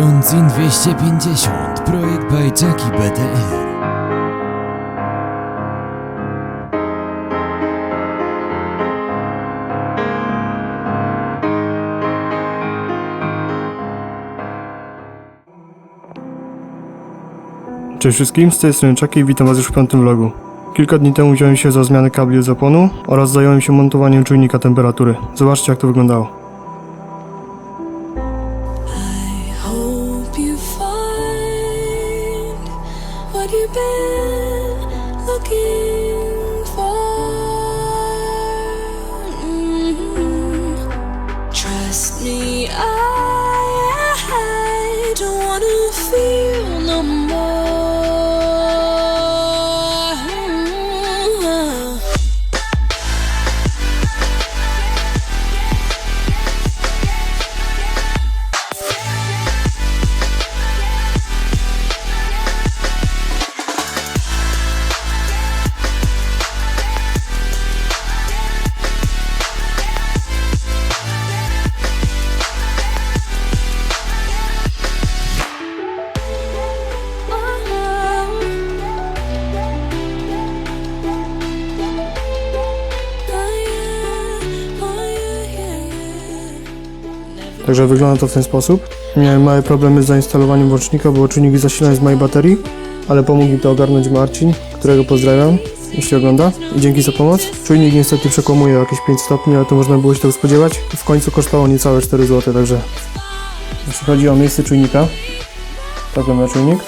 Lonzin 250, projekt by BTR. Cześć wszystkim, z tej strony Chucky i witam was już w piątym vlogu. Kilka dni temu wziąłem się za zmianę kabli od zapłonu oraz zająłem się montowaniem czujnika temperatury. Zobaczcie jak to wyglądało. Także wygląda to w ten sposób. Miałem małe problemy z zainstalowaniem włącznika, bo czujnik zasilania z mojej baterii, ale pomógł mi to ogarnąć Marcin, którego pozdrawiam, jeśli ogląda. I dzięki za pomoc. Czujnik niestety przekłamuje o jakieś 5 stopni, ale to można było się tego spodziewać. W końcu kosztowało niecałe 4 zł, także jeśli chodzi o miejsce czujnika, tak wygląda czujnik,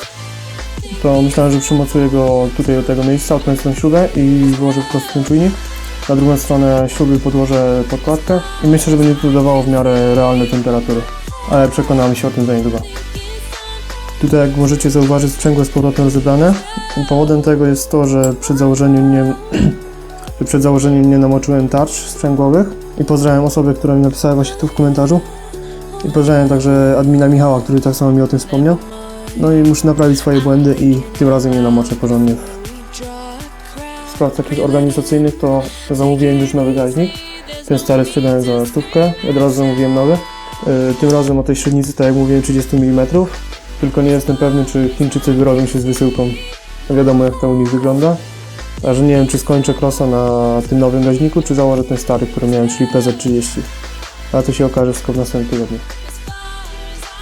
to myślałem, że przymocuję go tutaj do tego miejsca, odkręcę śrubę i włożę po prostu ten czujnik. Na drugą stronę śruby podłożę podkładkę i myślę, że będzie to dawało w miarę realne temperatury. Ale przekonamy się o tym za niedługo. Tutaj jak możecie zauważyć sprzęgło z powrotem rozebrane. Powodem tego jest to, że przed założeniem nie, że przed założeniem nie namoczyłem tarcz sprzęgłowych. I pozdrawiam osobę, która mi napisała właśnie tu w komentarzu. I pozdrawiam także admina Michała, który tak samo mi o tym wspomniał. No i muszę naprawić swoje błędy i tym razem nie namoczę porządnie spraw takich organizacyjnych to zamówiłem już nowy gaźnik. Ten stary sprzedałem za stówkę, od razu zamówiłem nowy. Yy, Tym razem o tej średnicy, tak jak mówiłem, 30 mm. Tylko nie jestem pewny, czy Chińczycy wyrobią się z wysyłką. No Wiadomo jak to u nich wygląda. A że nie wiem, czy skończę krosa na tym nowym gaźniku, czy założę ten stary, który miałem, czyli PZ30. Ale to się okaże wszystko w następnym tygodniu.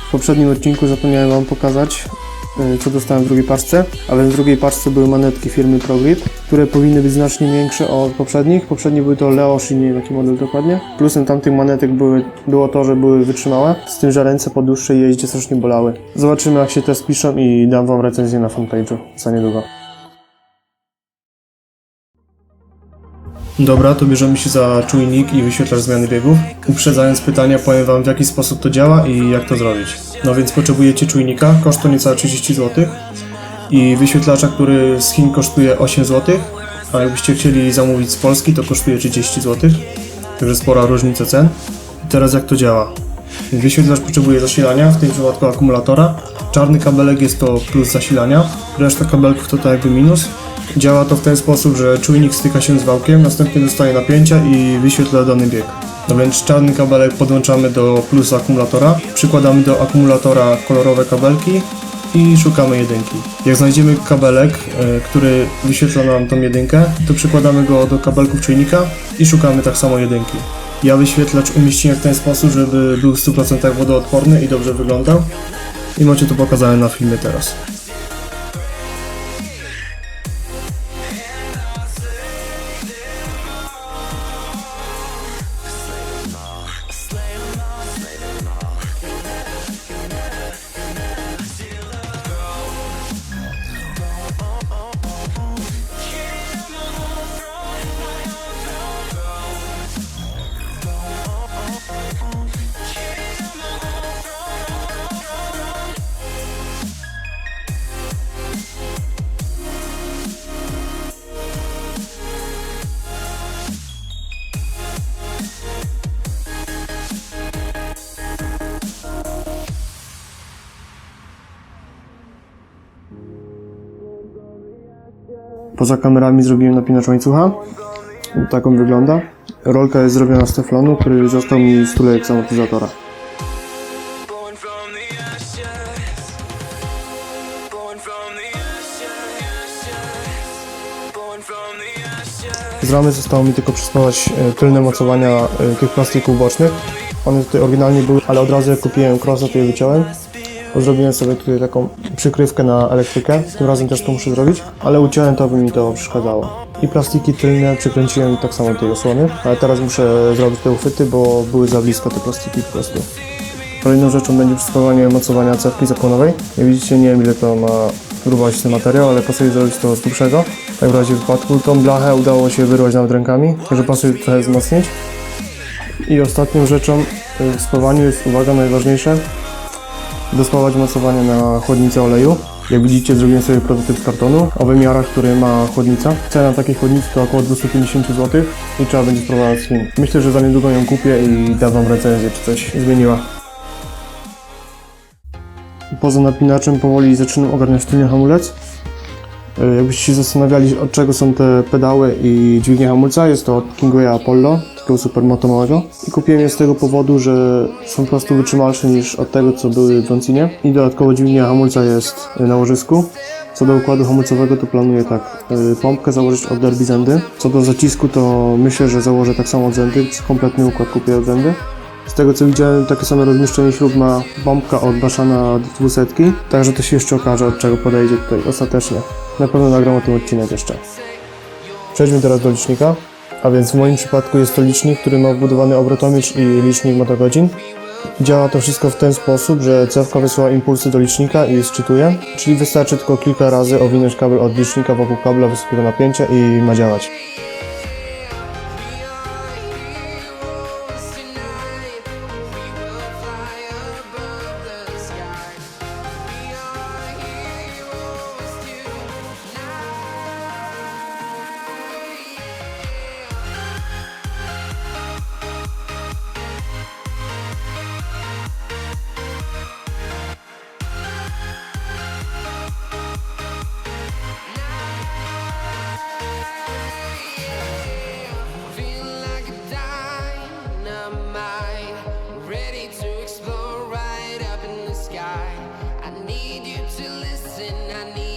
W poprzednim odcinku zapomniałem Wam pokazać, co dostałem w drugiej paczce, ale w drugiej paczce były manetki firmy ProGrip, które powinny być znacznie większe od poprzednich. Poprzednie były to Leoshi, nie wiem jaki model dokładnie. Plusem tamtych manetek były, było to, że były wytrzymałe, z tym, że ręce po dłuższej jeździe strasznie bolały. Zobaczymy jak się te spiszą i dam Wam recenzję na fanpage'u za niedługo. Dobra, to bierzemy się za czujnik i wyświetlacz zmiany biegów. Uprzedzając pytania, powiem Wam w jaki sposób to działa i jak to zrobić. No więc potrzebujecie czujnika, koszt to niecałe 30 zł i wyświetlacza, który z Chin kosztuje 8 zł, a jakbyście chcieli zamówić z Polski, to kosztuje 30 zł. Także spora różnica cen. I teraz jak to działa? Wyświetlacz potrzebuje zasilania, w tym przypadku akumulatora. Czarny kabelek jest to plus zasilania, reszta kabelków to tak jakby minus. Działa to w ten sposób, że czujnik styka się z wałkiem, następnie dostaje napięcia i wyświetla dany bieg. No więc czarny kabelek podłączamy do plusa akumulatora, przykładamy do akumulatora kolorowe kabelki i szukamy jedynki. Jak znajdziemy kabelek, e, który wyświetla nam tą jedynkę, to przykładamy go do kabelków czujnika i szukamy tak samo jedynki. Ja wyświetlacz umieściłem w ten sposób, żeby był w 100% wodoodporny i dobrze wyglądał. I macie to pokazane na filmie teraz. Poza kamerami zrobiłem napinacz łańcucha. Tak on wygląda. Rolka jest zrobiona z teflonu, który został mi z tulejek z amortyzatora. Z ramy zostało mi tylko przyspawać e, tylne mocowania e, tych plastików bocznych. One tutaj oryginalnie były, ale od razu jak kupiłem krosa, to je wyciąłem. Zrobiłem sobie tutaj taką przykrywkę na elektrykę. Tym razem też to muszę zrobić, ale uciąłem to, by mi to przeszkadzało. I plastiki tylne przykręciłem tak samo tej osłony, ale teraz muszę zrobić te uchwyty, bo były za blisko te plastiki po prostu. Kolejną rzeczą będzie przyspawanie mocowania cewki zapłonowej. Jak widzicie, nie wiem ile to ma grubość ten materiał, ale pasuje zrobić to z grubszego. Tak w razie wypadku tą blachę udało się wyrwać nawet rękami, także pasuje trochę wzmocnić. I ostatnią rzeczą y, w spawaniu jest, uwaga, najważniejsze, dospawać mocowanie na chłodnicę oleju. Jak widzicie, zrobiłem sobie prototyp z kartonu o wymiarach, który ma chłodnica. Cena takiej chłodnicy to około 250 zł i trzeba będzie spróbować z Chin. Myślę, że za niedługo ją kupię i dam wam recenzję, czy coś zmieniła. Poza napinaczem powoli zaczynam ogarniać tylny hamulec. E, Jakbyście się zastanawiali, od czego są te pedały i dźwignie hamulca, jest to od Kingway Apollo, takiego supermoto małego. I kupiłem je z tego powodu, że są po prostu wytrzymalsze niż od tego, co były w Roncinie. I dodatkowo dźwignia hamulca jest e, na łożysku. Co do układu hamulcowego, to planuję tak, e, pompkę założyć od Derby Zendy. Co do zacisku, to myślę, że założę tak samo od Zendy, kompletny układ kupię od Zendy. Z tego co widziałem, takie same rozmieszczenie śrub ma pompka od Baszana 200, także to się jeszcze okaże, od czego podejdzie tutaj ostatecznie. Na pewno nagram o tym odcinek jeszcze. Przejdźmy teraz do licznika. A więc w moim przypadku jest to licznik, który ma wbudowany obrotomierz i licznik motogodzin. Działa to wszystko w ten sposób, że cewka wysyła impulsy do licznika i je sczytuje, czyli wystarczy tylko kilka razy owinąć kabel od licznika wokół kabla wysokiego napięcia i ma działać. reason I need